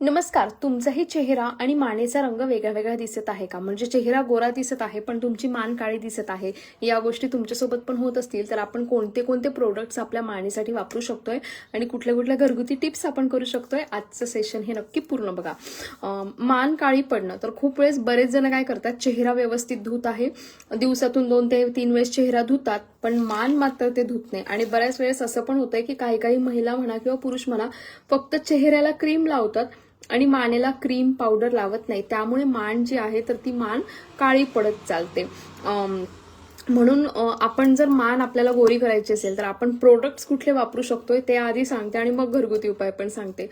नमस्कार तुमचाही चेहरा आणि मानेचा रंग वेगळा वेगळा दिसत आहे का? म्हणजे चेहरा गोरा दिसत आहे पण तुमची मान काळी दिसत आहे. या गोष्टी तुमच्यासोबत पण होत असतील तर आपण कोणते कोणते प्रोडक्ट्स आपल्या मानेसाठी वापरू शकतोय आणि कुठल्या कुठल्या घरगुती टिप्स आपण करू शकतोय? आजचं सेशन हे नक्की पूर्ण बघा. मान काळी पडणं. तर खूप वेळेस बरेच जण काय करतात चेहरा व्यवस्थित धुत आहे. दिवसातून दोन ते तीन वेळेस चेहरा धुतात पण मान मात्र ते धुत नाही. आणि बऱ्याच वेळेस असं पण होतंय की काही काही महिला म्हणा किंवा पुरुष म्हणा फक्त चेहऱ्याला क्रीम लावतात आणि मानेला क्रीम पावडर लावत नाही. त्यामुळे मान जी आहे तर ती मान काळी पडत चालते. म्हणून आपण जर मान आपल्याला गोरी करायची असेल तर आपण प्रोडक्ट्स कुठले वापरू शकतोय ते आधी सांगते आणि मग घरगुती उपाय पण सांगते.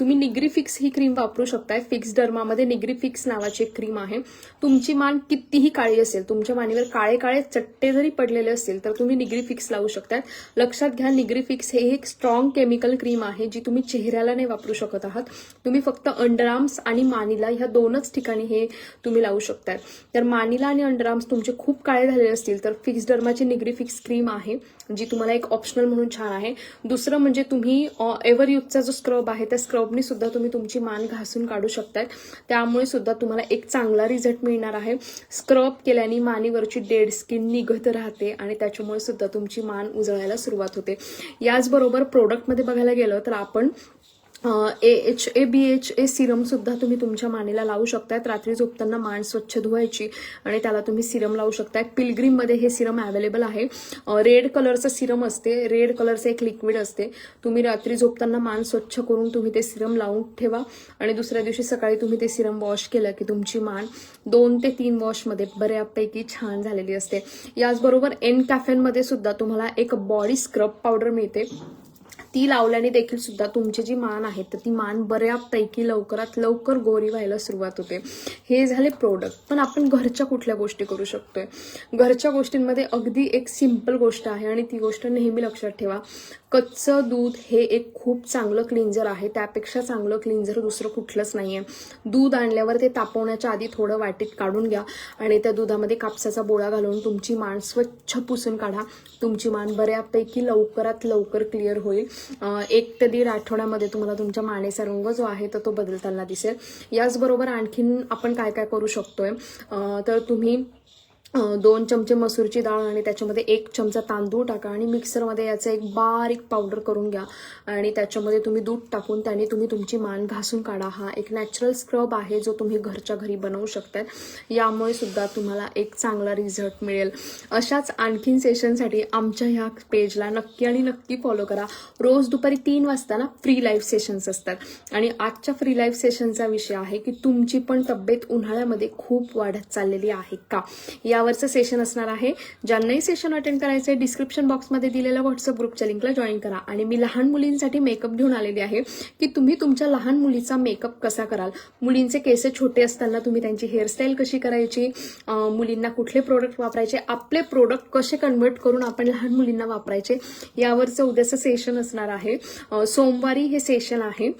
तुम्ही निग्री फिक्स ही क्रीम वापरू शकताय. फिक्स डर्मामध्ये निग्री फिक्स नावाची एक क्रीम आहे. तुमची मान कितीही काळी असेल तुमच्या मानेवर काळे काळे चट्टे जरी पडलेले असतील तर तुम्ही निग्री फिक्स लावू शकतात लक्षात घ्या निग्री फिक्स हे एक स्ट्रॉंग केमिकल क्रीम आहे जी तुम्ही चेहऱ्याला नाही वापरू शकत आहात. तुम्ही फक्त अंडरआर्म्स आणि मानीला ह्या दोनच ठिकाणी हे तुम्ही लावू शकतात तर मानीला आणि अंडरआर्म्स तुमचे खूप काळे झालेले असतील तर फिक्स डर्माची निग्री फिक्स क्रीम आहे जी तुम्हाला एक ऑप्शनल म्हणून छान आहे. दुसरं म्हणजे तुम्ही एव्हर युथचा जो स्क्रब आहे त्या स्क्रबनी सुद्धा तुम्ही तुमची मान घासून काढू शकतात त्यामुळे सुद्धा तुम्हाला एक चांगला रिझल्ट मिळणार आहे. स्क्रब केल्याने मानेवरची डेड स्किन निघत राहते आणि त्याच्यामुळे सुद्धा तुमची मान उजळायला सुरुवात होते. याचबरोबर प्रोडक्टमध्ये बघायला गेलं तर आपण A H A B H A सिरमसुद्धा तुम्ही तुमच्या मानेला लावू शकतायत. रात्री झोपताना मान स्वच्छ धुवायची आणि त्याला तुम्ही सिरम लावू शकताय पिलग्रीममध्ये हे सिरम अवेलेबल आहे. रेड कलरचं सिरम असते. रेड कलरचं एक लिक्विड असते. तुम्ही रात्री झोपताना मान स्वच्छ करून तुम्ही ते सिरम लावून ठेवा. आणि दुसऱ्या दिवशी सकाळी तुम्ही ते सिरम वॉश केलं की तुमची मान दोन ते तीन वॉशमध्ये बऱ्यापैकी छान झालेली असते. याचबरोबर एन कॅफेनमध्ये सुद्धा तुम्हाला एक बॉडी स्क्रब पावडर मिळते. ती लावल्याने देखील सुद्धा तुमची जी मान आहे तर ती मान बऱ्यापैकी लवकरात लवकर गोरी व्हायला सुरुवात होते. हे झाले प्रोडक्ट पण आपण घरच्या कुठल्या गोष्टी करू शकतोय? घरच्या गोष्टींमध्ये अगदी एक सिंपल गोष्ट आहे आणि ती गोष्ट नेहमी लक्षात ठेवा. कच्चं दूध हे एक खूप चांगलं क्लिन्झर आहे. त्यापेक्षा चांगलं क्लिन्झर दुसरं कुठलंच नाही आहे दूध आणल्यावर ते तापवण्याच्या आधी थोडं वाटीत काढून घ्या आणि त्या दुधामध्ये कापसाचा बोळा घालून तुमची मान स्वच्छ पुसून काढा. तुमची मान बऱ्यापैकी लवकरात लवकर क्लिअर होईल. एक ते दीड आठवड्यामध्ये तुम्हाला तुमच्या मानेचा रंग जो आहे तर तो बदलताना दिसेल. याचबरोबर आणखीन आपण काय काय करू शकतोय? तर तुम्ही दोन चमचे मसूरची डाळ आणि त्याच्यामध्ये एक चमचा तांदूळ टाका आणि मिक्सरमध्ये याचं एक बारीक पावडर करून घ्या. आणि त्याच्यामध्ये तुम्ही दूध टाकून त्याने तुम्ही तुमची मान घासून काढा. हा एक नॅचरल स्क्रब आहे जो तुम्ही घरच्या घरी बनवू शकतात यामुळे सुद्धा तुम्हाला एक चांगला रिझल्ट मिळेल. अशाच आणखीन सेशनसाठी आमच्या ह्या पेजला नक्की आणि नक्की फॉलो करा. रोज दुपारी तीन वाजता ना फ्री लाईव्ह सेशन्स असतात. आणि आजच्या फ्री लाईव्ह सेशनचा विषय आहे की तुमची पण तब्येत उन्हाळ्यामध्ये खूप वाढत चाललेली आहे का? या आवरचं सेशन असणार आहे. ज्यांनाही सेशन अटेंड करायचं आहे डिस्क्रिप्शन बॉक्समध्ये दिलेल्या व्हॉट्सअप ग्रुपच्या लिंकला जॉईन करा. आणि मी लहान मुलींसाठी मेकअप घेऊन आलेली आहे की तुम्ही तुमच्या लहान मुलीचा मेकअप कसा कराल? मुलींचे केस छोटे असताना तुम्ही त्यांची हेअरस्टाईल कशी करायची? मुलींना कुठले प्रोडक्ट वापरायचे? आपले प्रोडक्ट कसे कन्व्हर्ट करून आपण लहान मुलींना वापरायचे? यावरचं उद्याचं सेशन असणार आहे. सोमवारी हे सेशन आहे.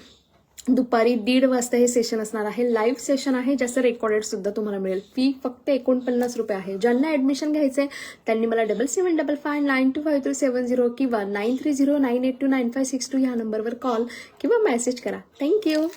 दुपारी दीड वाजता हे सेशन असणार आहे. लाईव्ह सेशन आहे. ज्याचं रेकॉर्डेड सुद्धा तुम्हाला मिळेल. फी फक्त एकोणपन्नास रुपये आहे. ज्यांना ऍडमिशन आहे त्यांनी मला double seven double five nine two five three seven zero किंवा nine three zero nine eight two nine five six two ह्या नंबरवर कॉल किंवा मेसेज करा. थँक्यू